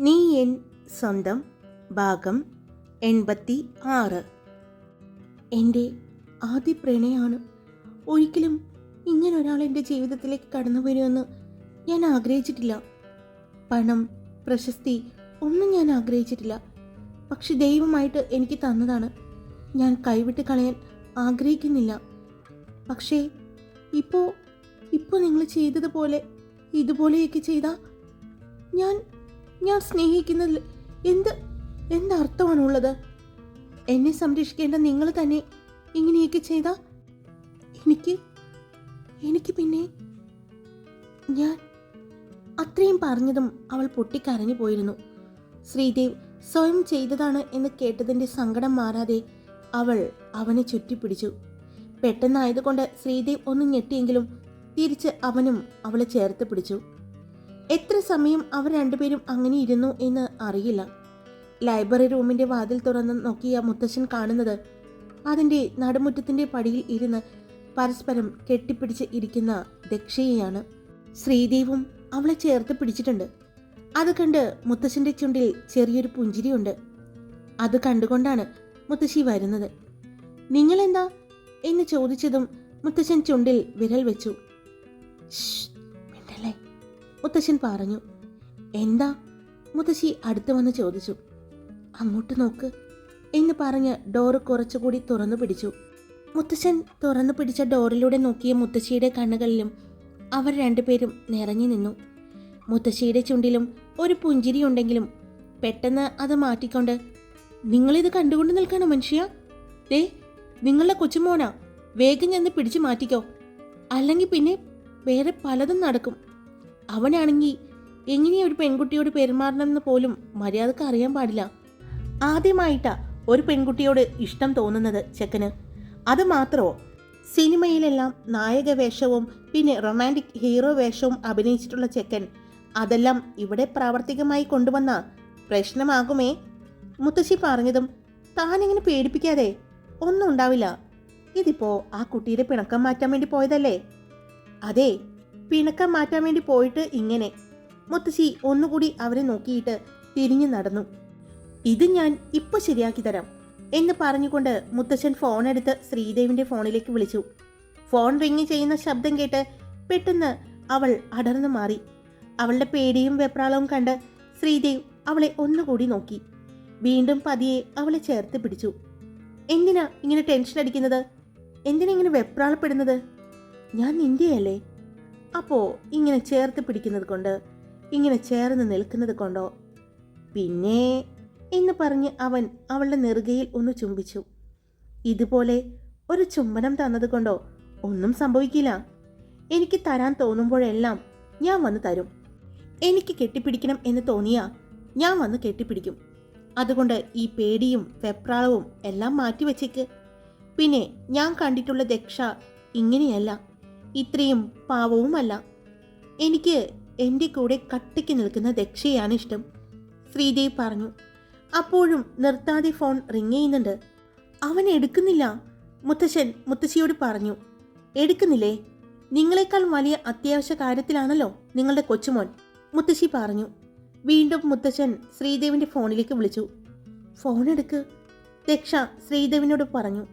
നീ എൻ സ്വന്തം ഭാഗം എൺപത്തി ആറ് എന്റെ ആദ്യ പ്രണയമാണ് ഒരിക്കലും ഇങ്ങനെ ഒരാൾ എന്റെ ജീവിതത്തിലേക്ക് കടന്നു വരുമെന്ന് ഞാൻ ആഗ്രഹിച്ചിട്ടില്ല. പണം പ്രശസ്തി ഒന്നും ഞാൻ ആഗ്രഹിച്ചിട്ടില്ല. പക്ഷെ ദൈവമായിട്ട് എനിക്ക് തന്നതാണ്. ഞാൻ കൈവിട്ട് കളയാൻ ആഗ്രഹിക്കുന്നില്ല. പക്ഷേ ഇപ്പോൾ ഇപ്പോൾ നിങ്ങൾ ചെയ്തതുപോലെ ഇതുപോലെയൊക്കെ ചെയ്താൽ ഞാൻ ഞാൻ സ്നേഹിക്കുന്നതിൽ എന്ത് എന്തർത്ഥമാണുള്ളത്? എന്നെ സംരക്ഷിക്കേണ്ട നിങ്ങൾ തന്നെ ഇങ്ങനെയൊക്കെ ചെയ്ത എനിക്ക് എനിക്ക് പിന്നെ ഞാൻ അത്രയും പറഞ്ഞതും അവൾ പൊട്ടിക്കരഞ്ഞു പോയിരുന്നു. ശ്രീദേവ് സ്വയം ചെയ്തതാണ് എന്ന് കേട്ടതിന്റെ സങ്കടം മാറാതെ അവൾ അവനെ ചുറ്റിപ്പിടിച്ചു. പെട്ടെന്നായതുകൊണ്ട് ശ്രീദേവ് ഒന്ന് ഞെട്ടിയെങ്കിലും തിരിച്ച് അവനും അവളെ ചേർത്ത് പിടിച്ചു. എത്ര സമയം അവർ രണ്ടുപേരും അങ്ങനെ ഇരുന്നു എന്ന് അറിയില്ല. ലൈബ്രറി റൂമിന്റെ വാതിൽ തുറന്ന് നോക്കിയ മുത്തശ്ശൻ കാണുന്നത് അതിന്റെ നടുമുറ്റത്തിന്റെ പടിയിൽ ഇരുന്ന് പരസ്പരം കെട്ടിപ്പിടിച്ച് ഇരിക്കുന്ന ദക്ഷയെയാണ്. ശ്രീദേവും അവളെ ചേർത്ത് പിടിച്ചിട്ടുണ്ട്. അത് കണ്ട് മുത്തശ്ശന്റെ ചുണ്ടിൽ ചെറിയൊരു പുഞ്ചിരിയുണ്ട്. അത് കണ്ടുകൊണ്ടാണ് മുത്തശ്ശി വരുന്നത്. നിങ്ങളെന്താ? എന്ന് ചോദിച്ചതും മുത്തശ്ശൻ ചുണ്ടിൽ വിരൽ വെച്ചു. "ശ്ശ്, മിണ്ടല്ലേ മുത്തശ്ശൻ പറഞ്ഞു എന്താ? മുത്തശ്ശി അടുത്ത് വന്ന് ചോദിച്ചു അങ്ങോട്ട് നോക്ക് എന്ന് പറഞ്ഞ് ഡോറ് കുറച്ചുകൂടി തുറന്നു പിടിച്ചു. മുത്തശ്ശൻ തുറന്നു പിടിച്ച ഡോറിലൂടെ നോക്കിയ മുത്തശ്ശിയുടെ കണ്ണുകളിലും അവർ രണ്ടുപേരും നിറഞ്ഞു നിന്നു. മുത്തശ്ശിയുടെ ചുണ്ടിലും ഒരു പുഞ്ചിരി ഉണ്ടെങ്കിലും പെട്ടെന്ന് അത് മാറ്റിക്കൊണ്ട് നിങ്ങളിത് കണ്ടുകൊണ്ട് നിൽക്കണോ മനുഷ്യ? ദേ നിങ്ങളുടെ കൊച്ചുമോനാ വേഗം ചെന്ന് പിടിച്ചു മാറ്റിക്കോ. അല്ലെങ്കിൽ പിന്നെ വേറെ പലതും നടക്കും. അവനാണെങ്കിൽ എങ്ങനെയാ ഒരു പെൺകുട്ടിയോട് പെരുമാറണമെന്ന് പോലും മര്യാദയ്ക്ക് അറിയാൻ പാടില്ല. ആദ്യമായിട്ടാ ഒരു പെൺകുട്ടിയോട് ഇഷ്ടം തോന്നുന്നത് ചെക്കന്. അത് മാത്രമോ സിനിമയിലെല്ലാം നായക വേഷവും പിന്നെ റൊമാന്റിക് ഹീറോ വേഷവും അഭിനയിച്ചിട്ടുള്ള ചെക്കൻ അതെല്ലാം ഇവിടെ പ്രാവർത്തികമായി കൊണ്ടുവന്ന പ്രശ്നമാകുമേ? മുത്തശ്ശി പറഞ്ഞതും താനിങ്ങനെ പേടിപ്പിക്കാതെ ഒന്നും ഉണ്ടാവില്ല. ഇതിപ്പോ ആ കുട്ടിയുടെ പിണക്കം മാറ്റാൻ വേണ്ടി പോയതല്ലേ? അതെ പിണക്കം മാറ്റാൻ വേണ്ടി പോയിട്ട് ഇങ്ങനെ. മുത്തശ്ശി ഒന്നുകൂടി അവരെ നോക്കിയിട്ട് തിരിഞ്ഞു നടന്നു. ഇത് ഞാൻ ഇപ്പൊ ശരിയാക്കി തരാം എന്ന് പറഞ്ഞുകൊണ്ട് മുത്തശ്ശൻ ഫോൺ എടുത്ത് ശ്രീദേവിന്റെ ഫോണിലേക്ക് വിളിച്ചു. ഫോൺ റിങ് ചെയ്യുന്ന ശബ്ദം കേട്ട് പെട്ടെന്ന് അവൾ അടർന്നു മാറി. അവളുടെ പേടിയും വെപ്രാളവും കണ്ട് ശ്രീദേവ് അവളെ ഒന്നുകൂടി നോക്കി. വീണ്ടും പതിയെ അവളെ ചേർത്ത് പിടിച്ചു. എന്തിനാ ഇങ്ങനെ ടെൻഷൻ അടിക്കുന്നത്? എന്തിനാ ഇങ്ങനെ വെപ്രാളപ്പെടുന്നത്? ഞാൻ നിന്റെയല്ലേ? അപ്പോ ഇങ്ങനെ ചേർത്ത് പിടിക്കുന്നത് കൊണ്ട് ഇങ്ങനെ ചേർന്ന് നിൽക്കുന്നത് കൊണ്ടോ? പിന്നെ എന്ന് പറഞ്ഞ് അവൻ അവളുടെ നെറുകയിൽ ഒന്ന് ചുംബിച്ചു. ഇതുപോലെ ഒരു ചുംബനം തന്നതുകൊണ്ടോ ഒന്നും സംഭവിക്കില്ല. എനിക്ക് തരാൻ തോന്നുമ്പോഴെല്ലാം ഞാൻ വന്ന് തരും. എനിക്ക് കെട്ടിപ്പിടിക്കണം എന്ന് തോന്നിയാ ഞാൻ വന്ന് കെട്ടിപ്പിടിക്കും. അതുകൊണ്ട് ഈ പേടിയും വെപ്രാളവും എല്ലാം മാറ്റിവെച്ചേക്ക്. പിന്നെ ഞാൻ കണ്ടിട്ടുള്ള ദക്ഷ ഇങ്ങനെയല്ല. ഇത്രയും പാവവുമല്ല. എനിക്ക് എന്റെ കൂടെ കട്ടിക്ക് നിൽക്കുന്ന ദക്ഷയാണ് ഇഷ്ടം. ശ്രീദേവ് പറഞ്ഞു. അപ്പോഴും നിർത്താതെ ഫോൺ റിങ് ചെയ്യുന്നുണ്ട്. അവൻ എടുക്കുന്നില്ല. മുത്തശ്ശൻ മുത്തശ്ശിയോട് പറഞ്ഞു. എടുക്കുന്നില്ലേ? നിങ്ങളെക്കാൾ വലിയ അത്യാവശ്യ കാര്യത്തിലാണല്ലോ നിങ്ങളുടെ കൊച്ചുമോൻ. മുത്തശ്ശി പറഞ്ഞു. വീണ്ടും മുത്തശ്ശൻ ശ്രീദേവിന്റെ ഫോണിലേക്ക് വിളിച്ചു. ഫോൺ എടുക്ക്. ദക്ഷ ശ്രീദേവിനോട് പറഞ്ഞു.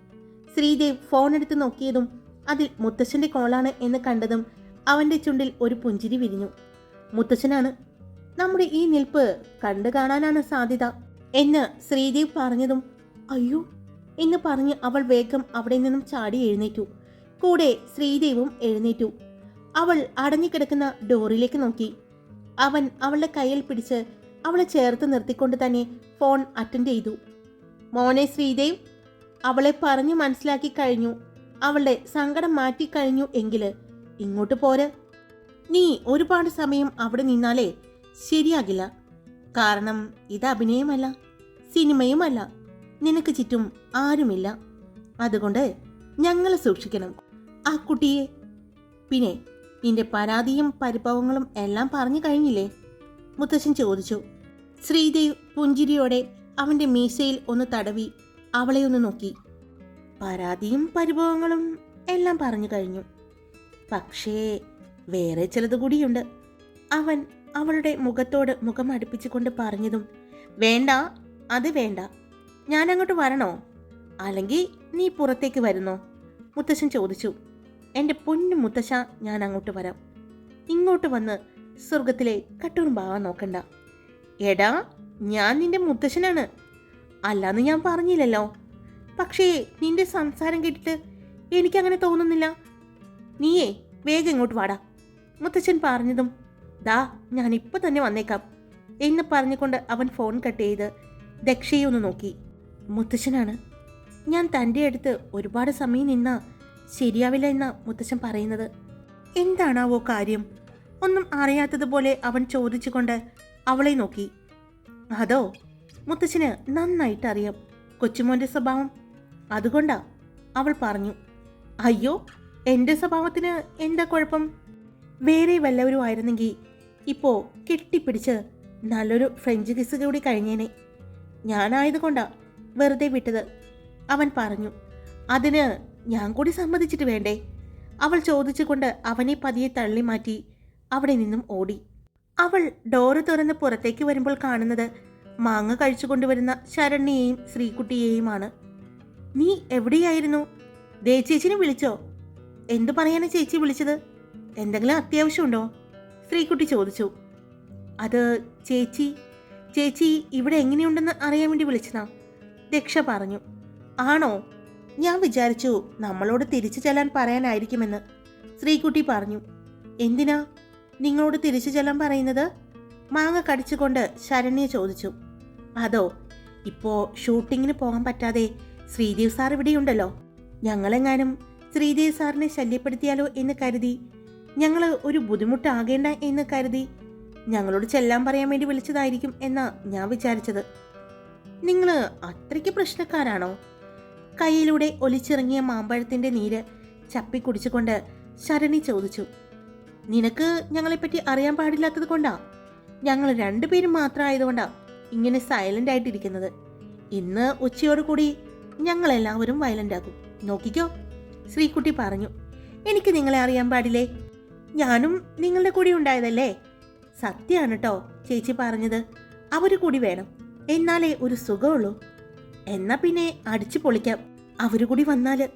ശ്രീദേവ് ഫോൺ എടുത്ത് നോക്കിയതും അതിൽ മുത്തശ്ശന്റെ കോളാണ് എന്ന് കണ്ടതും അവന്റെ ചുണ്ടിൽ ഒരു പുഞ്ചിരി വിരിഞ്ഞു. മുത്തശ്ശനാണ്. നമ്മുടെ ഈ നിൽപ്പ് കണ്ടു കാണാനാണ് സാധ്യത എന്ന് ശ്രീദേവ് പറഞ്ഞതും അയ്യോ എന്ന് പറഞ്ഞ് അവൾ വേഗം അവിടെ നിന്നും ചാടി എഴുന്നേറ്റു. കൂടെ ശ്രീദേവും എഴുന്നേറ്റു. അവൾ അടഞ്ഞുകിടക്കുന്ന ഡോറിലേക്ക് നോക്കി. അവൻ അവളുടെ കയ്യിൽ പിടിച്ച് അവളെ ചേർത്ത് നിർത്തിക്കൊണ്ട് തന്നെ ഫോൺ അറ്റൻഡ് ചെയ്തു. മോനെ ശ്രീദേവ് അവളെ പറഞ്ഞു മനസ്സിലാക്കി കഴിഞ്ഞു. അവളുടെ സങ്കടം മാറ്റിക്കഴിഞ്ഞു എങ്കിൽ ഇങ്ങോട്ട് പോര്. നീ ഒരുപാട് സമയം അവിടെ നിന്നാലേ ശരിയാകില്ല. കാരണം ഇത് അഭിനയമല്ല സിനിമയുമല്ല. നിനക്ക് ചുറ്റും ആരുമില്ല. അതുകൊണ്ട് ഞങ്ങൾ സൂക്ഷിക്കണം. ആ കുട്ടിയെ. പിന്നെ നിന്റെ പരാതിയും പരിഭവങ്ങളും എല്ലാം പറഞ്ഞു കഴിഞ്ഞില്ലേ? മുത്തശ്ശൻ ചോദിച്ചു. ശ്രീദേവ് പുഞ്ചിരിയോടെ അവന്റെ മീശയിൽ ഒന്ന് തടവി അവളെ ഒന്ന് നോക്കി. പരാതിയും പരിഭവങ്ങളും എല്ലാം പറഞ്ഞു കഴിഞ്ഞു. പക്ഷേ വേറെ ചിലത് കൂടിയുണ്ട്. അവൻ അവളുടെ മുഖത്തോട് മുഖം അടുപ്പിച്ചുകൊണ്ട് പറഞ്ഞതും വേണ്ട അത് വേണ്ട. ഞാൻ അങ്ങോട്ട് വരണോ? അല്ലെങ്കിൽ നീ പുറത്തേക്ക് വരുന്നോ? മുത്തശ്ശൻ ചോദിച്ചു. എന്റെ പൊന്നു മുത്തശ്ശ ഞാൻ അങ്ങോട്ട് വരാം. ഇങ്ങോട്ട് വന്ന് സ്വർഗത്തിലെ കട്ടുറുമ്പാവാൻ നോക്കണ്ട. എടാ ഞാൻ നിന്റെ മുത്തശ്ശനാണ്. അല്ലാന്ന് ഞാൻ പറഞ്ഞില്ലല്ലോ. പക്ഷേ നിന്റെ സംസാരം കേട്ടിട്ട് എനിക്കങ്ങനെ തോന്നുന്നില്ല. നീയേ വേഗം ഇങ്ങോട്ട് വാടാ. മുത്തച്ഛൻ പറഞ്ഞതും ദാ ഇപ്പൊ തന്നെ വന്നേക്കാം എന്ന് പറഞ്ഞുകൊണ്ട് അവൻ ഫോൺ കട്ട് ചെയ്ത് ദക്ഷയെ ഒന്ന് നോക്കി. മുത്തച്ഛനാണ്. ഞാൻ തന്റെ അടുത്ത് ഒരുപാട് സമയം നിന്നാ ശരിയാവില്ല എന്നാ മുത്തച്ഛൻ പറയുന്നത്. എന്താണാവോ കാര്യം? ഒന്നും അറിയാത്തതുപോലെ അവൻ ചോദിച്ചുകൊണ്ട് അവളെ നോക്കി. അതോ? മുത്തച്ഛന് നന്നായിട്ട് അറിയാം കൊച്ചുമോന്റെ സ്വഭാവം അതുകൊണ്ടാ അവൾ പറഞ്ഞു അയ്യോ എന്റെ സ്വഭാവത്തിന് എന്താ കുഴപ്പം? വേറെ വല്ലവരും ആയിരുന്നെങ്കിൽ ഇപ്പോൾ കെട്ടിപ്പിടിച്ച് നല്ലൊരു ഫ്രഞ്ച് കിസ് കൂടി കഴിഞ്ഞേനെ. ഞാനായതുകൊണ്ടാ വെറുതെ വിട്ടത് അവൻ പറഞ്ഞു. അതിന് ഞാൻ കൂടി സമ്മതിച്ചിട്ട് വേണ്ടേ? അവൾ ചോദിച്ചുകൊണ്ട് അവനെ പതിയെ തള്ളി മാറ്റി അവിടെ നിന്നും ഓടി. അവൾ ഡോറ് തുറന്ന് പുറത്തേക്ക് വരുമ്പോൾ കാണുന്നത് മാങ്ങ കഴിച്ചു കൊണ്ടുവരുന്ന ശരണ്യയെയും ശ്രീകുട്ടിയെയുമാണ്. നീ എവിടെയായിരുന്നു? ദേ ചേച്ചിനെ വിളിച്ചോ. എന്തു പറയാനാ ചേച്ചി വിളിച്ചത്? എന്തെങ്കിലും അത്യാവശ്യമുണ്ടോ? ശ്രീകുട്ടി ചോദിച്ചു. അത് ചേച്ചി ചേച്ചി ഇവിടെ എങ്ങനെയുണ്ടെന്ന് അറിയാൻ വേണ്ടി വിളിച്ചതാ. ദക്ഷ പറഞ്ഞു. ആണോ? ഞാൻ വിചാരിച്ചു നമ്മളോട് തിരിച്ചു ചെല്ലാൻ പറയാനായിരിക്കുമെന്ന്. ശ്രീകുട്ടി പറഞ്ഞു. എന്തിനാ? നിങ്ങളോട് തിരിച്ചു ചെല്ലാൻ പറയുന്നത്? മാങ്ങ കടിച്ചുകൊണ്ട് ശരണ്യ ചോദിച്ചു. അതോ ഇപ്പോ ഷൂട്ടിങ്ങിന് പോകാൻ പറ്റാതെ ശ്രീദേവ് സാർ ഇവിടെയുണ്ടല്ലോ. ഞങ്ങളെങ്ങാനും ശ്രീദേവ് സാറിനെ ശല്യപ്പെടുത്തിയാലോ എന്ന് കരുതി. ഞങ്ങൾ ഒരു ബുദ്ധിമുട്ടാകേണ്ട എന്ന് കരുതി. ഞങ്ങളോട് ചെല്ലാൻ പറയാൻ വേണ്ടി വിളിച്ചതായിരിക്കും എന്നാ ഞാൻ വിചാരിച്ചത്. നിങ്ങൾ അത്രയ്ക്ക് പ്രശ്നക്കാരാണോ? കയ്യിലൂടെ ഒലിച്ചിറങ്ങിയ മാമ്പഴത്തിന്റെ നീര് ചപ്പി കുടിച്ചുകൊണ്ട് ശരണി ചോദിച്ചു. നിനക്ക് ഞങ്ങളെപ്പറ്റി അറിയാൻ പാടില്ലാത്തത് കൊണ്ടാ? ഞങ്ങൾ രണ്ടുപേരും മാത്രമായതുകൊണ്ടാ ഇങ്ങനെ സൈലന്റ് ആയിട്ടിരിക്കുന്നത്. ഇന്ന് ഉച്ചയോടുകൂടി ഞങ്ങൾ എല്ലാവരും വയലന്റ് ആകും നോക്കിക്കോ. ശ്രീകുട്ടി പറഞ്ഞു എനിക്ക് നിങ്ങളെ അറിയാൻ പാടില്ലേ? ഞാനും നിങ്ങളുടെ കൂടി ഉണ്ടായതല്ലേ? സത്യമാണ് കേട്ടോ ചേച്ചി പറഞ്ഞത്. അവർ കൂടി വേണം. എന്നാലേ ഒരു സുഖമുള്ളൂ. എന്നാ പിന്നെ അടിച്ചു പൊളിക്കാം. അവർ കൂടി വന്നാൽ.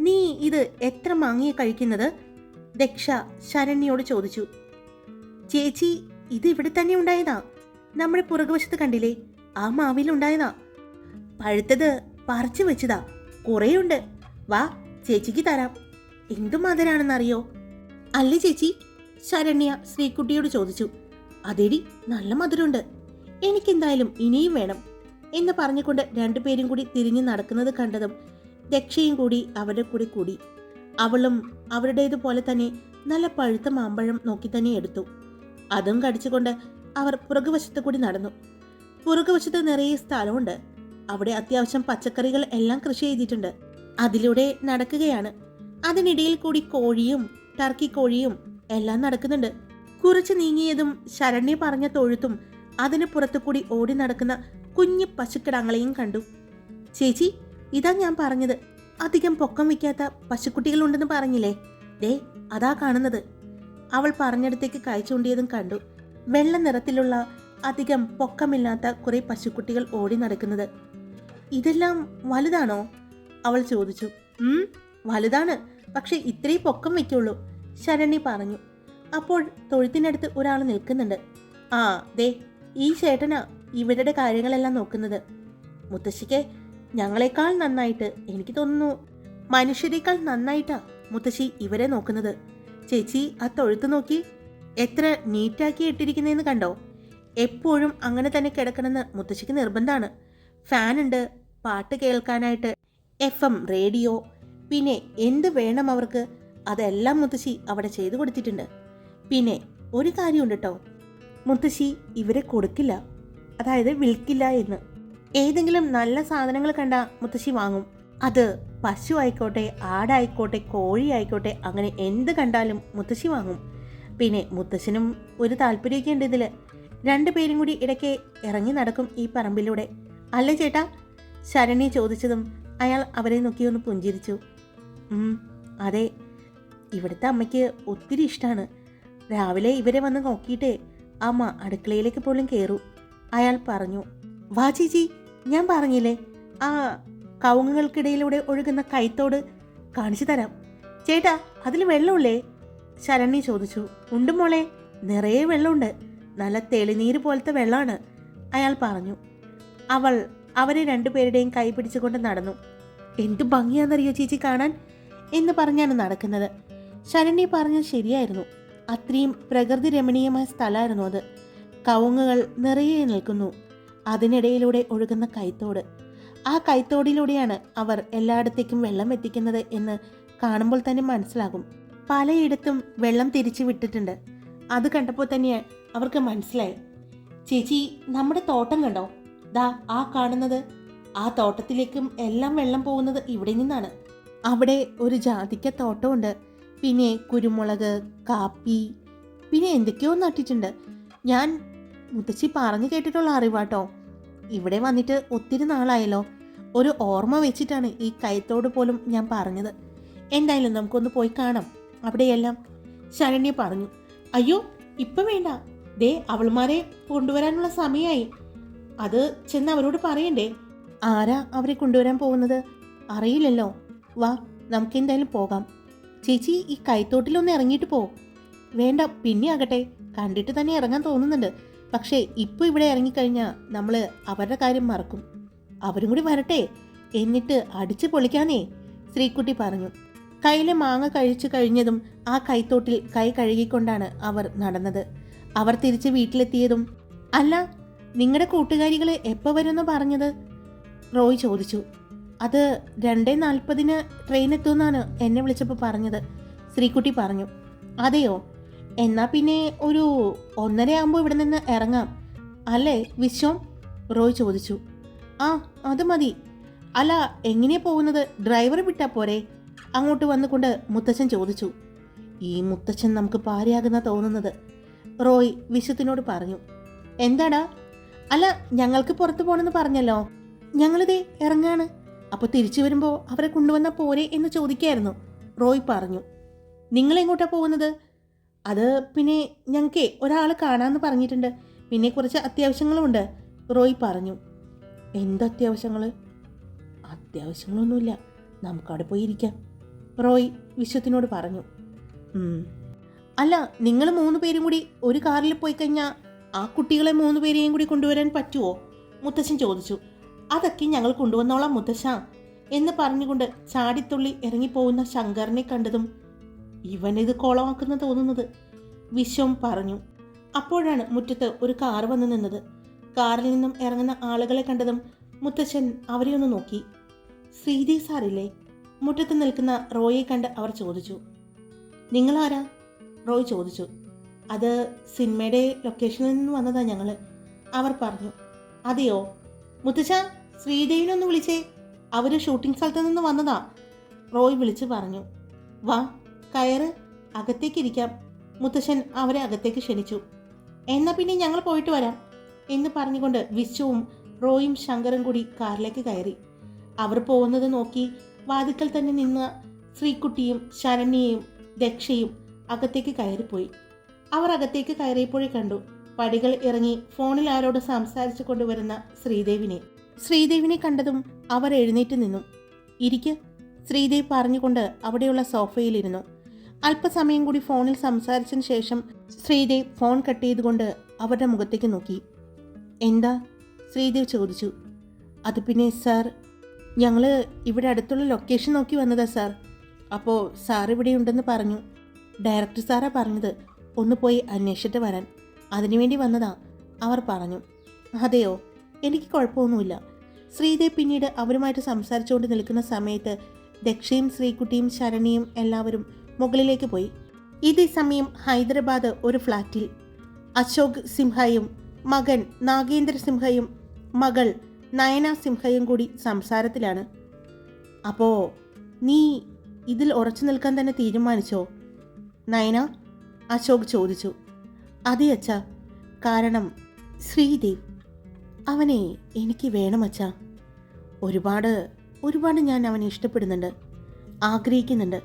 നീ ഇത് എത്ര മാങ്ങിയ കഴിക്കുന്നത്? ദക്ഷ ശരണ്യോട് ചോദിച്ചു. ചേച്ചി ഇത് ഇവിടെ തന്നെ ഉണ്ടായതാ. നമ്മുടെ പുറകുവശത്ത് കണ്ടില്ലേ? ആ മാവിൽ ഉണ്ടായതാ പഴുത്തത് പറിച്ചു വെച്ചതാ. കുറേയുണ്ട്. വാ ചേച്ചിക്ക് തരാം. എന്തു മധുരാണെന്നറിയോ? അല്ലേ ചേച്ചി? ശരണ്യ ശ്രീകുട്ടിയോട് ചോദിച്ചു. അതെടി നല്ല മധുരമുണ്ട്. എനിക്കെന്തായാലും ഇനിയും വേണം എന്ന് പറഞ്ഞുകൊണ്ട് രണ്ടുപേരും കൂടി തിരിഞ്ഞു നടക്കുന്നത് കണ്ടതും ദക്ഷയും കൂടി അവരുടെ കൂടെ കൂടി. അവളും അവരുടേതുപോലെ തന്നെ നല്ല പഴുത്ത മാമ്പഴം നോക്കി തന്നെ എടുത്തു. അതും കടിച്ചുകൊണ്ട് അവർ പുറകുവശത്ത് കൂടി നടന്നു. പുറകുവശത്ത് നിറയെ സ്ഥലമുണ്ട്. അവിടെ അത്യാവശ്യം പച്ചക്കറികൾ എല്ലാം കൃഷി ചെയ്തിട്ടുണ്ട്. അതിലൂടെ നടക്കുകയാണ്. അതിനിടയിൽ കൂടി കോഴിയും ടർക്കി കോഴിയും എല്ലാം നടക്കുന്നുണ്ട്. കുറച്ച് നീങ്ങിയതും ശരണ്യ പറഞ്ഞ തൊഴുത്തും അതിന് പുറത്തു കൂടി ഓടി നടക്കുന്ന കുഞ്ഞു പശുക്കിടാങ്ങളെയും കണ്ടു. ചേച്ചി ഇതാ ഞാൻ പറഞ്ഞത്. അധികം പൊക്കം വയ്ക്കാത്ത പശുക്കുട്ടികളുണ്ടെന്ന് പറഞ്ഞില്ലേ? ദേ അതാ കാണുന്നത്. അവൾ പറഞ്ഞിടത്തേക്ക് കൈ ചൂണ്ടിയതും കണ്ടു. വെള്ള നിറത്തിലുള്ള അധികം പൊക്കമില്ലാത്ത കുറെ പശുക്കുട്ടികൾ ഓടി നടക്കുന്നത്. ഇതെല്ലാം വലുതാണോ? അവൾ ചോദിച്ചു. വലുതാണ്. പക്ഷെ ഇത്രയും പൊക്കം വയ്ക്കുള്ളൂ ശരണി പറഞ്ഞു. അപ്പോൾ തൊഴുത്തിനടുത്ത് ഒരാൾ നിൽക്കുന്നുണ്ട്. ആ ദേ ഈ ചേട്ടനാ ഇവരുടെ കാര്യങ്ങളെല്ലാം നോക്കുന്നത്. മുത്തശ്ശിക്ക് ഞങ്ങളെക്കാൾ നന്നായിട്ട് എനിക്ക് തോന്നുന്നു മനുഷ്യരെക്കാൾ നന്നായിട്ടാ മുത്തശ്ശി ഇവരെ നോക്കുന്നത്. ചേച്ചി ആ തൊഴുത്ത് നോക്കി എത്ര നീറ്റാക്കി ഇട്ടിരിക്കുന്നതെന്ന് കണ്ടോ? എപ്പോഴും അങ്ങനെ തന്നെ കിടക്കണമെന്ന് മുത്തശ്ശിക്ക് നിർബന്ധമാണ്. ഫാനുണ്ട് പാട്ട് കേൾക്കാനായിട്ട് എഫ് എം റേഡിയോ. പിന്നെ എന്ത് വേണം അവർക്ക്? അതെല്ലാം മുത്തശ്ശി അവിടെ ചെയ്തു കൊടുത്തിട്ടുണ്ട്. പിന്നെ ഒരു കാര്യമുണ്ട് കേട്ടോ മുത്തശ്ശി ഇവരെ കൊടുക്കില്ല. അതായത് വിൽക്കില്ല എന്ന്. ഏതെങ്കിലും നല്ല സാധനങ്ങൾ കണ്ട മുത്തശ്ശി വാങ്ങും. അത് പശു ആയിക്കോട്ടെ ആടായിക്കോട്ടെ കോഴി ആയിക്കോട്ടെ അങ്ങനെ എന്ത് കണ്ടാലും മുത്തശ്ശി വാങ്ങും. പിന്നെ മുത്തശ്ശനും ഒരു താല്പര്യമൊക്കെ ഉണ്ട് ഇതിൽ രണ്ടുപേരും കൂടി ഇടയ്ക്ക് ഇറങ്ങി നടക്കും ഈ പറമ്പിലൂടെ. അല്ലേ ചേട്ടാ? ശരണി ചോദിച്ചതും അയാൾ അവരെ നോക്കി ഒന്ന് പുഞ്ചിരിച്ചു. അതെ ഇവിടുത്തെ അമ്മയ്ക്ക് ഒത്തിരി ഇഷ്ടമാണ് രാവിലെ ഇവരെ വന്ന് നോക്കിയിട്ടേ അമ്മ അടുക്കളയിലേക്ക് പോലും കയറൂ അയാൾ പറഞ്ഞു വാ ചേച്ചി ഞാൻ പറഞ്ഞില്ലേ ആ കവുങ്ങുകൾക്കിടയിലൂടെ ഒഴുകുന്ന കൈത്തോട് കാണിച്ചു തരാം. ചേട്ടാ അതിൽ വെള്ളമില്ലേ? ശരണ്യ ചോദിച്ചു ഉണ്ട് മോളെ നിറയെ വെള്ളമുണ്ട്. നല്ല തെളിനീര് പോലത്തെ വെള്ളമാണ്. അയാൾ പറഞ്ഞു അവൾ അവരെ രണ്ടുപേരുടെയും കൈ പിടിച്ചുകൊണ്ട് നടന്നു. എന്ത് ഭംഗിയാണെന്നറിയോ ചേച്ചി കാണാൻ? എന്ന് പറഞ്ഞാണ് നടക്കുന്നത്. ശരണ്യ പറഞ്ഞത് ശരിയായിരുന്നു. അത്രയും പ്രകൃതി രമണീയമായ സ്ഥലമായിരുന്നു അത്. കവുങ്ങുകൾ നിറയെ നിൽക്കുന്നു. അതിനിടയിലൂടെ ഒഴുകുന്ന കൈത്തോട്. ആ കൈത്തോടിലൂടെയാണ് അവർ എല്ലായിടത്തേക്കും വെള്ളം എത്തിക്കുന്നത് എന്ന് കാണുമ്പോൾ തന്നെ മനസ്സിലാകും. പലയിടത്തും വെള്ളം തിരിച്ചു വിട്ടിട്ടുണ്ട്. അത് കണ്ടപ്പോൾ തന്നെ അവർക്ക് മനസ്സിലായി. ചേച്ചി നമ്മുടെ തോട്ടം കണ്ടോ? ദാ ആ കാണുന്നത്. ആ തോട്ടത്തിലേക്കും എല്ലാം വെള്ളം പോകുന്നത് ഇവിടെ നിന്നാണ്. അവിടെ ഒരു ജാതിക്ക തോട്ടമുണ്ട്. പിന്നെ കുരുമുളക് കാപ്പി പിന്നെ എന്തൊക്കെയോ നട്ടിട്ടുണ്ട്. ഞാൻ മുത്തശ്ശി പറഞ്ഞു കേട്ടിട്ടുള്ള അറിവാട്ടോ. ഇവിടെ വന്നിട്ട് ഒത്തിരി നാളായല്ലോ. ഒരു ഓർമ്മ വെച്ചിട്ടാണ് ഈ കൈത്തോട് പോലും ഞാൻ പറഞ്ഞത്. എന്തായാലും നമുക്കൊന്ന് പോയി കാണാം. അവിടെയെല്ലാം ശരണ്യ പറഞ്ഞു. അയ്യോ ഇപ്പം വേണ്ട. ദേ അവൾമാരെ കൊണ്ടുവരാനുള്ള സമയമായി. അത് ചെന്ന് അവരോട് പറയണ്ടേ? ആരാ അവരെ കൊണ്ടുവരാൻ പോകുന്നത്? അറിയില്ലല്ലോ. വാ നമുക്ക് എന്തായാലും പോകാം. ചേച്ചി ഈ കൈത്തോട്ടിലൊന്ന് ഇറങ്ങിയിട്ട് പോ. വേണ്ട പിന്നെ ആകട്ടെ. കണ്ടിട്ട് തന്നെ ഇറങ്ങാൻ തോന്നുന്നുണ്ട്. പക്ഷേ ഇപ്പോൾ ഇവിടെ ഇറങ്ങിക്കഴിഞ്ഞാൽ നമ്മൾ അവരുടെ കാര്യം മറക്കും. അവരും കൂടി വരട്ടെ. എന്നിട്ട് അടിച്ചു പൊളിക്കാനേ ശ്രീക്കുട്ടി പറഞ്ഞു. കയ്യിലെ മാങ്ങ കഴിച്ചു കഴിഞ്ഞതും ആ കൈത്തോട്ടിൽ കൈ കഴുകിക്കൊണ്ടാണ് അവർ നടന്നത്. അവർ തിരിച്ച് വീട്ടിലെത്തിയതും അല്ല നിങ്ങളുടെ കൂട്ടുകാരികൾ എപ്പോൾ വരുമെന്ന് പറഞ്ഞത്? റോയ് ചോദിച്ചു. അത് രണ്ടേ നാൽപ്പതിന് ട്രെയിൻ എത്തുമെന്നാണ് എന്നെ വിളിച്ചപ്പോൾ പറഞ്ഞത്. ശ്രീകുട്ടി പറഞ്ഞു. അതെയോ? എന്നാൽ പിന്നെ ഒരു ഒന്നര ആകുമ്പോൾ ഇവിടെ നിന്ന് ഇറങ്ങാം അല്ലേ വിശ്വം? റോയ് ചോദിച്ചു. ആ അത് മതി. അല്ല എങ്ങനെയാ പോകുന്നത്? ഡ്രൈവർ വിട്ടാ പോരെ? അങ്ങോട്ട് വന്നുകൊണ്ട് മുത്തച്ഛൻ ചോദിച്ചു. ഈ മുത്തച്ഛൻ നമുക്ക് പാരയാകുന്ന തോന്നുന്നത്. റോയ് വിശ്വത്തിനോട് പറഞ്ഞു. എന്താടാ? അല്ല ഞങ്ങൾക്ക് പുറത്തു പോണെന്ന് പറഞ്ഞല്ലോ. ഞങ്ങളിതേ ഇറങ്ങാണ്. അപ്പോൾ തിരിച്ചു വരുമ്പോൾ അവരെ കൊണ്ടുവന്ന പോരെ എന്ന് ചോദിക്കായിരുന്നു. റോയ് പറഞ്ഞു നിങ്ങൾ എങ്ങോട്ടാ പോകുന്നത്? അത് പിന്നെ ഞങ്ങൾക്ക് ഒരാൾ കാണാമെന്ന് പറഞ്ഞിട്ടുണ്ട്. പിന്നെ കുറച്ച് അത്യാവശ്യങ്ങളുമുണ്ട് റോയ് പറഞ്ഞു. എന്തത്യാവശ്യങ്ങൾ അത്യാവശ്യങ്ങളൊന്നുമില്ല. നമുക്കവിടെ പോയി ഇരിക്കാം റോയ് വിശ്വത്തിനോട് പറഞ്ഞു. അല്ല നിങ്ങൾ മൂന്ന് പേരും കൂടി ഒരു കാറിൽ പോയി കഴിഞ്ഞാൽ ആ കുട്ടികളെ മൂന്ന് പേരെയും കൂടി കൊണ്ടുവരാൻ പറ്റുമോ മുത്തശ്ശൻ ചോദിച്ചു. അതൊക്കെ ഞങ്ങൾ കൊണ്ടുവന്നോളാം മുത്തശ്ശ എന്ന് പറഞ്ഞുകൊണ്ട് ചാടിത്തുള്ളി ഇറങ്ങിപ്പോകുന്ന ശങ്കറിനെ കണ്ടതും ഇവനിത് കോളമാക്കുന്ന തോന്നുന്നത്. വിശ്വം പറഞ്ഞു. അപ്പോഴാണ് മുറ്റത്ത് ഒരു കാർ വന്നു നിന്നത്. കാറിൽ നിന്നും ഇറങ്ങുന്ന ആളുകളെ കണ്ടതും മുത്തശ്ശൻ അവരെ ഒന്ന് നോക്കി. ശ്രീതി സാറില്ലേ? മുറ്റത്ത് നിൽക്കുന്ന റോയെ കണ്ട് അവർ ചോദിച്ചു. നിങ്ങളാരാ? റോയ് ചോദിച്ചു. അത് സിനിമയുടെ ലൊക്കേഷനിൽ നിന്ന് വന്നതാ ഞങ്ങൾ അവർ പറഞ്ഞു അതെയോ? മുത്തച്ഛ ശ്രീദേവിനൊന്ന് വിളിച്ചേ. അവർ ഷൂട്ടിംഗ് സ്ഥലത്ത് നിന്ന് വന്നതാ. റോയ് വിളിച്ചു പറഞ്ഞു വാ കയറ് അകത്തേക്ക് ഇരിക്കാം. മുത്തശ്ശൻ അവരെ അകത്തേക്ക് ക്ഷണിച്ചു. എന്നാൽ പിന്നെ ഞങ്ങൾ പോയിട്ട് വരാം എന്ന് പറഞ്ഞുകൊണ്ട് വിശ്വവും റോയും ശങ്കറും കൂടി കാറിലേക്ക് കയറി. അവർ പോകുന്നത് നോക്കി വാതിക്കൽ തന്നെ നിന്ന ശ്രീകുട്ടിയും ശരണ്യയും ദക്ഷയും അകത്തേക്ക് കയറിപ്പോയി. അവർ അകത്തേക്ക് കയറിയപ്പോഴേ കണ്ടു. പടികൾ ഇറങ്ങി ഫോണിൽ ആരോട് സംസാരിച്ചു കൊണ്ടുവരുന്ന ശ്രീദേവിനെ. ശ്രീദേവിനെ കണ്ടതും അവർ എഴുന്നേറ്റ് നിന്നു. ഇരിക്ക് ശ്രീദേവ് പറഞ്ഞുകൊണ്ട് അവിടെയുള്ള സോഫയിലിരുന്നു. അല്പസമയം കൂടി ഫോണിൽ സംസാരിച്ചതിന് ശേഷം ശ്രീദേവ് ഫോൺ കട്ട് ചെയ്തുകൊണ്ട് അവരുടെ മുഖത്തേക്ക് നോക്കി. എന്താ? ശ്രീദേവ് ചോദിച്ചു. അത് പിന്നെ സാർ ഞങ്ങൾ ഇവിടെ അടുത്തുള്ള ലൊക്കേഷൻ നോക്കി വന്നതാ സാർ. അപ്പോൾ സാർ ഇവിടെ ഉണ്ടെന്ന് പറഞ്ഞു. ഡയറക്ടർ സാറാ പറഞ്ഞത്. ഒന്ന് പോയി അന്വേഷിച്ചിട്ട് വരാൻ അതിനുവേണ്ടി വന്നതാ അവർ പറഞ്ഞു. അതെയോ? എനിക്ക് കുഴപ്പമൊന്നുമില്ല. ശ്രീദേവ് പിന്നീട് അവരുമായിട്ട് സംസാരിച്ചുകൊണ്ട് നിൽക്കുന്ന സമയത്ത് ദക്ഷയും ശ്രീകുട്ടിയും ശരണിയും എല്ലാവരും മുകളിലേക്ക് പോയി. ഇതേ സമയം ഹൈദരാബാദ് ഒരു ഫ്ലാറ്റിൽ അശോക് സിംഹയും മകൻ നാഗേന്ദ്ര സിംഹയും മകൾ നയന സിംഹയും കൂടി സംസാരത്തിലാണ്. അപ്പോ നീ ഇതിൽ ഉറച്ചു നിൽക്കാൻ തന്നെ തീരുമാനിച്ചോ? നയന അശോക് ചോദിച്ചു അതെ അച്ഛ കാരണം ശ്രീദേവ് അവനെ എനിക്ക് വേണം അച്ഛ. ഒരുപാട് ഒരുപാട് ഞാൻ അവനെ ഇഷ്ടപ്പെടുന്നുണ്ട് ആഗ്രഹിക്കുന്നുണ്ട്.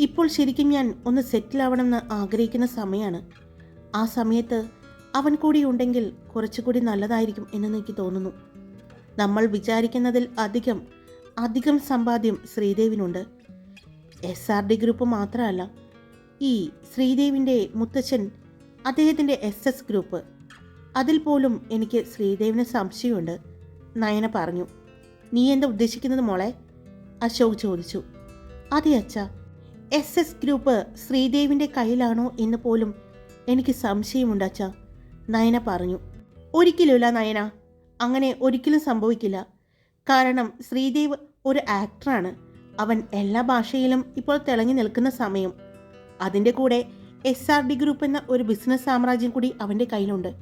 ഇപ്പോൾ ശരിക്കും ഞാൻ ഒന്ന് സെറ്റിൽ ആവണമെന്ന് ആഗ്രഹിക്കുന്ന സമയമാണ് ആ സമയത്ത് അവൻ കൂടി ഉണ്ടെങ്കിൽ കുറച്ചുകൂടി നല്ലതായിരിക്കും എന്ന് എനിക്ക് തോന്നുന്നു. നമ്മൾ വിചാരിക്കുന്നതിൽ അധികം അധികം സമ്പാദ്യം ശ്രീദേവിനുണ്ട്. എസ് ആർ ഡി ഗ്രൂപ്പ് മാത്രമല്ല ഈ ശ്രീദേവിന്റെ മുത്തച്ഛൻ അദ്ദേഹത്തിന്റെ എസ് എസ് ഗ്രൂപ്പ്. അതിൽ പോലും എനിക്ക് ശ്രീദേവിന് സംശയമുണ്ട്. നയന പറഞ്ഞു. നീ എന്താ ഉദ്ദേശിക്കുന്നത് മോളെ? അശോക് ചോദിച്ചു. അതെ അച്ഛ. എസ് എസ് ഗ്രൂപ്പ് ശ്രീദേവിന്റെ കയ്യിലാണോ എന്ന് പോലും എനിക്ക് സംശയമുണ്ട് അച്ഛ നയന പറഞ്ഞു. ഒരിക്കലുമില്ല നയന. അങ്ങനെ ഒരിക്കലും സംഭവിക്കില്ല. കാരണം ശ്രീദേവ് ഒരു ആക്ടറാണ് അവൻ എല്ലാ ഭാഷയിലും ഇപ്പോൾ തിളങ്ങി നിൽക്കുന്ന സമയം. അതിന്റെ കൂടെ എസ് ആർ ഡി ഗ്രൂപ്പ് എന്ന ഒരു ബിസിനസ് സാമ്രാജ്യം കൂടി അവന്റെ കയ്യിലുണ്ട്.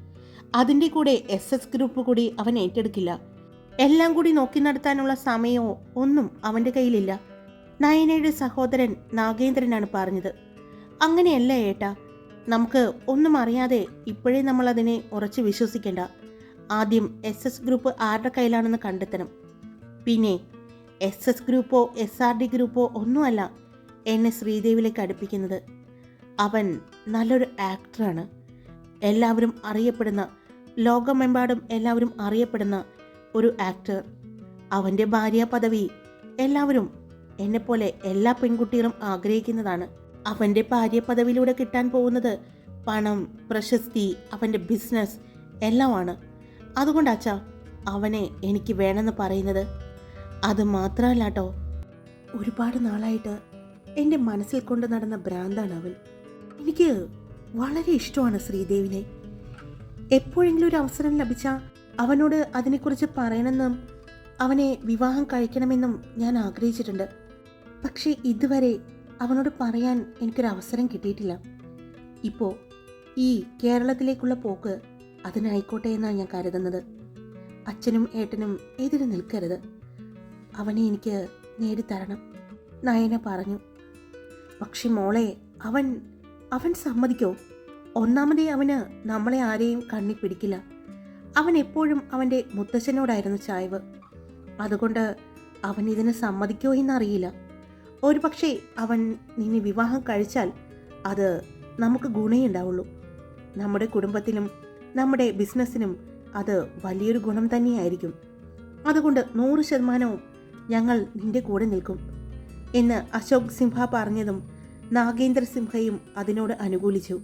അതിന്റെ കൂടെ എസ് എസ് ഗ്രൂപ്പ് കൂടി അവൻ ഏറ്റെടുക്കില്ല. എല്ലാം കൂടി നോക്കി നടത്താനുള്ള സമയമോ ഒന്നും അവന്റെ കയ്യിലില്ല. നയനയുടെ സഹോദരൻ നാഗേന്ദ്രനാണ് പറഞ്ഞത്. അങ്ങനെയല്ല ഏട്ടാ നമുക്ക് ഒന്നും അറിയാതെ ഇപ്പോഴേ നമ്മൾ അതിനെ ഉറച്ച് വിശ്വസിക്കേണ്ട. ആദ്യം എസ് എസ് ഗ്രൂപ്പ് ആരുടെ കയ്യിലാണെന്ന് കണ്ടെത്തണം. പിന്നെ എസ് എസ് ഗ്രൂപ്പോ എസ് ആർ ഡി ഗ്രൂപ്പോ ഒന്നുമല്ല എന്നെ ശ്രീദേവിയിലേക്ക് അടുപ്പിക്കുന്നത്. അവൻ നല്ലൊരു ആക്ടറാണ്. എല്ലാവരും അറിയപ്പെടുന്ന ലോകമെമ്പാടും എല്ലാവരും അറിയപ്പെടുന്ന ഒരു ആക്ടർ. അവന്റെ ഭാര്യ പദവി എല്ലാവരും എന്നെപ്പോലെ എല്ലാ പെൺകുട്ടികളും ആഗ്രഹിക്കുന്നതാണ്. അവന്റെ ഭാര്യ പദവിയിലൂടെ കിട്ടാൻ പോകുന്നത് പണം പ്രശസ്തി അവന്റെ ബിസിനസ് എല്ലാമാണ്. അതുകൊണ്ട് അച്ഛാ അവനെ എനിക്ക് വേണമെന്ന് പറയുന്നത്. അത് മാത്രമല്ല കേട്ടോ ഒരുപാട് നാളായിട്ട് എന്റെ മനസ്സിൽ കൊണ്ട് നടന്ന ഭ്രാന്താണ് അവൻ. എനിക്ക് വളരെ ഇഷ്ടമാണ് ശ്രീദേവിനെ. എപ്പോഴെങ്കിലും ഒരു അവസരം ലഭിച്ചാൽ അവനോട് അതിനെക്കുറിച്ച് പറയണമെന്നും അവനെ വിവാഹം കഴിക്കണമെന്നും ഞാൻ ആഗ്രഹിച്ചിട്ടുണ്ട്. പക്ഷേ ഇതുവരെ അവനോട് പറയാൻ എനിക്കൊരു അവസരം കിട്ടിയിട്ടില്ല. ഇപ്പോൾ ഈ കേരളത്തിലേക്കുള്ള പോക്ക് അതിനായിക്കോട്ടെ എന്നാണ് ഞാൻ കരുതുന്നത്. അച്ഛനും ഏട്ടനും എതിര് നിൽക്കരുത്. അവനെ എനിക്ക് നേടിത്തരണം. നയന പറഞ്ഞു. പക്ഷെ മോളെ അവൻ അവൻ സമ്മതിക്കോ? ഒന്നാമതേ അവന് നമ്മളെ ആരെയും കണ്ണി പിടിക്കില്ല. അവൻ എപ്പോഴും അവന്റെ മുത്തച്ഛനോടായിരുന്നു ചായവ്. അതുകൊണ്ട് അവൻ ഇതിന് സമ്മതിക്കോ എന്നറിയില്ല. ഒരു പക്ഷേ അവൻ നിന്നെ വിവാഹം കഴിച്ചാൽ അത് നമുക്ക് ഗുണേ ഉണ്ടാവുള്ളൂ. നമ്മുടെ കുടുംബത്തിനും നമ്മുടെ ബിസിനസ്സിനും അത് വലിയൊരു ഗുണം തന്നെയായിരിക്കും. അതുകൊണ്ട് നൂറ് ശതമാനവും ഞങ്ങൾ നിന്റെ കൂടെ നിൽക്കും. എന്ന് അശോക് സിംഹ പറഞ്ഞതും നാഗേന്ദ്ര സിംഹയും അതിനോട് അനുകൂലിച്ചു.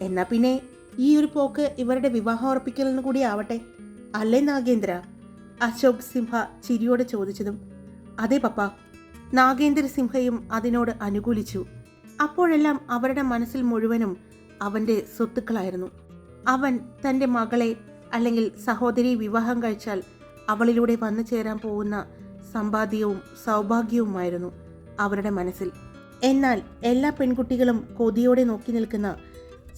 എന്നാ പിന്നെ ഈ ഒരു പോക്ക് ഇവരുടെ വിവാഹം ഉറപ്പിക്കലെന്ന് കൂടി ആവട്ടെ അല്ലേ നാഗേന്ദ്ര? അശോക് സിംഹ ചിരിയോടെ ചോദിച്ചതും അതെ പപ്പ. നാഗേന്ദ്ര സിംഹയും അതിനോട് അനുകൂലിച്ചു. അപ്പോഴെല്ലാം അവരുടെ മനസ്സിൽ മുഴുവനും അവന്റെ സ്വത്തുക്കളായിരുന്നു. അവൻ തന്റെ മകളെ അല്ലെങ്കിൽ സഹോദരി വിവാഹം കഴിച്ചാൽ അവളിലൂടെ വന്നു ചേരാൻ പോകുന്ന സമ്പാദ്യവും സൗഭാഗ്യവുമായിരുന്നു അവരുടെ മനസ്സിൽ. എന്നാൽ എല്ലാ പെൺകുട്ടികളും കൊതിയോടെ നോക്കി നിൽക്കുന്ന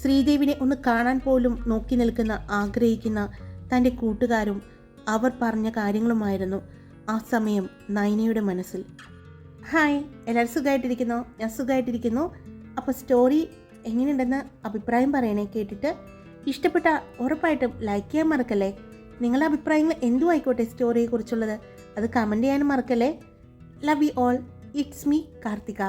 ശ്രീദേവിനെ ഒന്ന് കാണാൻ പോലും നോക്കി നിൽക്കുന്ന ആഗ്രഹിക്കുന്ന തന്റെ കൂട്ടുകാരും അവർ പറഞ്ഞ കാര്യങ്ങളുമായിരുന്നു ആ സമയം നൈനയുടെ മനസ്സിൽ. ഹായ് എല്ലാവരും സുഖമായിട്ടിരിക്കുന്നു? ഞാൻ സുഖമായിട്ടിരിക്കുന്നു. അപ്പോൾ സ്റ്റോറി എങ്ങനെയുണ്ടെന്ന് അഭിപ്രായം പറയണേ കേട്ടിട്ട് ഇഷ്ടപ്പെട്ട ഉറപ്പായിട്ടും ലൈക്ക് ചെയ്യാൻ മറക്കല്ലേ? നിങ്ങളുടെ അഭിപ്രായങ്ങൾ എന്തുമായിക്കോട്ടെ സ്റ്റോറിയെക്കുറിച്ചുള്ളത്? അത് കമന്റ് ചെയ്യാനും മറക്കല്ലേ? Love you all it's me Karthika